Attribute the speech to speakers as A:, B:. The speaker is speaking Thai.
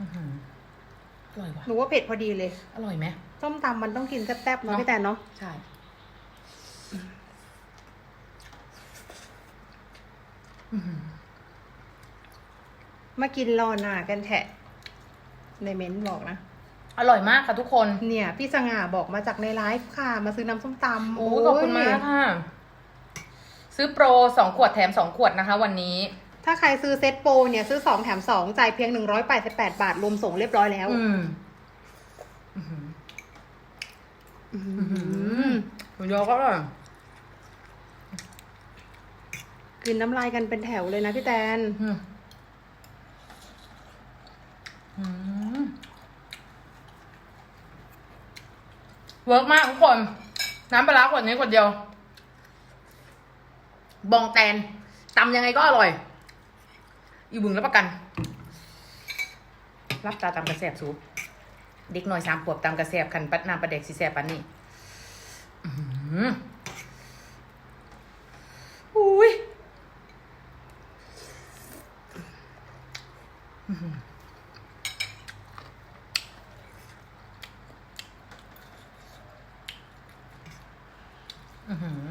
A: อื้อหืออร่อยว่ะ
B: หนูว่าเผ็ดพอดีเลย
A: อร่อยไหม
B: ส้มตำมันต้องกินแซ่บๆเนาะ
A: เนอะ
B: พี่แตนเนาะ
A: ใช่อื้อหือ
B: มากินรอหน้ากันแทะ ในเม้นต์บอกนะ
A: อร่อยมากค่ะทุกคน
B: เนี่ย พี่สง่าบอกมาจากในไลฟ์ค่ะ มาซื้อน้ำส้มตำ
A: โอ้ขอบคุณมากค่ะ ซื้อโปรสองขวดแถมสองขวดนะคะ วันนี้
B: ถ้าใครซื้อเซ็ตโปรเนี่ยซื้อสองแถมสองจ่ายเพียงหนึ่งร้อยแปดสิบแปดบาท รวมส่งเรียบร้อยแล้ว
A: อืมอื้อหือ
B: อื้อ
A: อื้อหื
B: หือ
A: อหมูยอก็อร่อย
B: กินน้ำลายกันเป็นแถวเลยนะพี่แตน
A: อืมอืมเวิร์กมากทุกคน น้ำปลาร้าขวดนี้ขวดเดียว บองแตนตำยังไงก็อร่อย อีบึงรับประกัน รับตาตำกระแสบสูเด็กหน่อยสามขวบตำกระแสบคันปัดน้ำปลาเด็กสีแสบปันนี่อื้อหืออุ้ยอื้อหือ